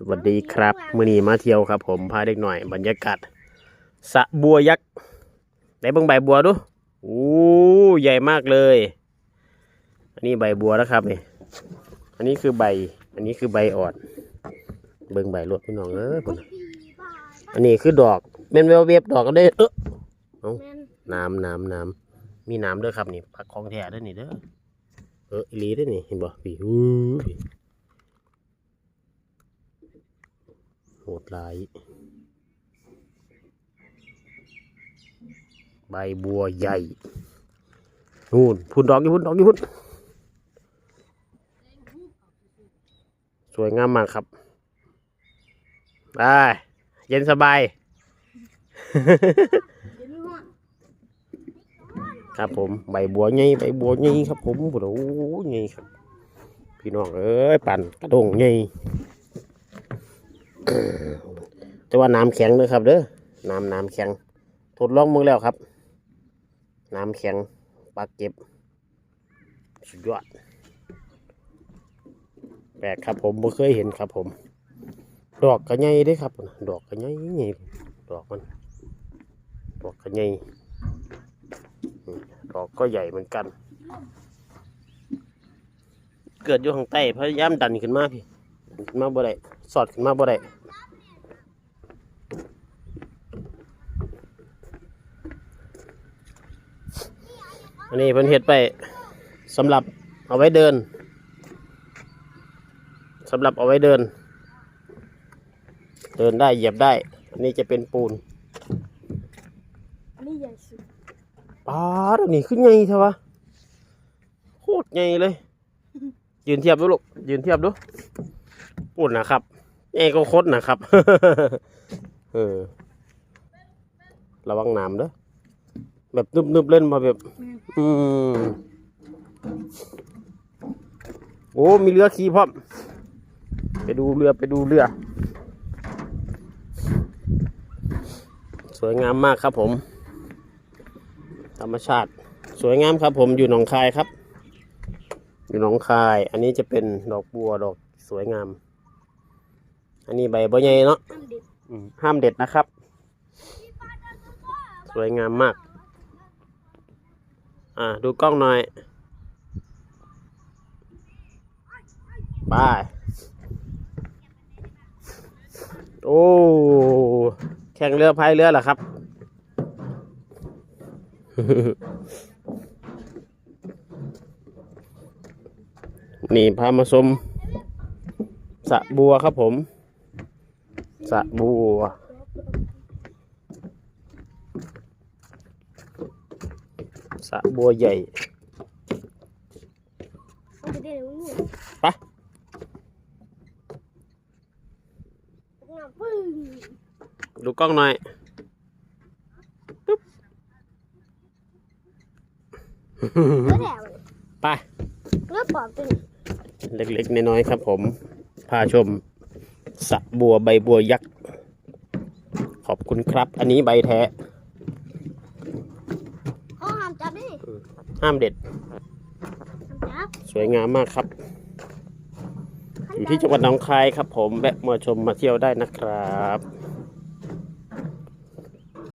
สวัสดีครับมือนี้มาเที่ยวครับ ผมพาเด็กหน่อย บรรยากาศสะบัวยักษ์ไหนเบิ่งใบบัวดูโอ้ใหญ่มากเลย อันนี้ใบบัวนะครับนี่อันนี้คือใบ อันนี้คือใบอ่อนเบิ่งใบรดพี่น้องเอ้ยพุ่นอันนี้คือดอกเม่นเวลเวฟดอกก็ได้เออน้ำน้ำน้ำมีน้ำด้วยครับนี่ผักของแท้ด้วยนี่เด้อเออลีด้วยนี่เห็นบ่พี่อู้ยโหดร้าย ใบบัวใหญ่นู่นพุ่นดอกยู่พุ่นดอกยู่พุ่นสวยงามมากครับได้เย็นสบาย ครับผมใบบัวใหญ่ใบบัวใหญ่ครับผมโอ้โหใหญ่ครับ พี่น้องเอ้ยปั่นกระดงใหญ่ แต่ว่าน้ำแข็งเลยครับเด้อน้ำน้ำแข็งทดลองมือแล้วครับ น้ำแข็งปลาเก็บ สุดยอดแปลกครับผมไม่เคยเห็นครับผม ดอกกระไงได้ครับ ดอกกระไงไงดอกมัน ดอกกระไงดอกก็ใหญ่เหมือนกัน เกิดอยู่ข้างใต้พยายามดันขึ้นมาพี่ดันขึ้นมาบ่ได้สอดขึ้นมาบ่ได้ อันนี้เพิ่นเฮ็ดไปสำหรับเอาไว้เดินสำหรับเอาไว้เดิน เดินได้เหยียบได้ อันนี้จะเป็นปูนอันนี้ใหญ่สุดปาดอันนี้ขึ้นไงเถอะวะโคตรไงเลย ยืนเทียบดูลูกยืนเทียบดูปุ่นนะครับไงก็โคตรนะครับเออระวังน้ำเด้อ แบบนึบๆเล่นมาแบบ อืมโอ้ มีเรือขี่พร้อม ไปดูเรือไปดูเรือ สวยงามมากครับผม ธรรมชาติ สวยงามครับผมอยู่หนองคายครับ อยู่หนองคาย อันนี้จะเป็นดอกบัวดอกสวยงาม อันนี้ใบบัวใหญ่เนาะอันเด็ดห้ามเด็ดนะครับ สวยงามมาก อ่าดูกล้องหน่อยไปโอ้แข่งเรือพายเรือเหรอครับ นี่พามาชมสะบัวครับผมสะบัว สระบัวใหญ่อันเด็ดเลยมึงไปงาปึ้งดูกล้องหน่อยก็แถวเลยไปเลือดปอบตัวนี้เล็กๆน้อยๆครับผม พาชมสระบัวใบบัวยักษ์ ขอบคุณครับ อันนี้ใบแท้ เขาห้ามจับนี่ ห้ามเด็ดห้ามจับสวยงามมากครับ อยู่ที่จังหวัดหนองคายครับผมแวะมาชมมาเที่ยวได้นะครับ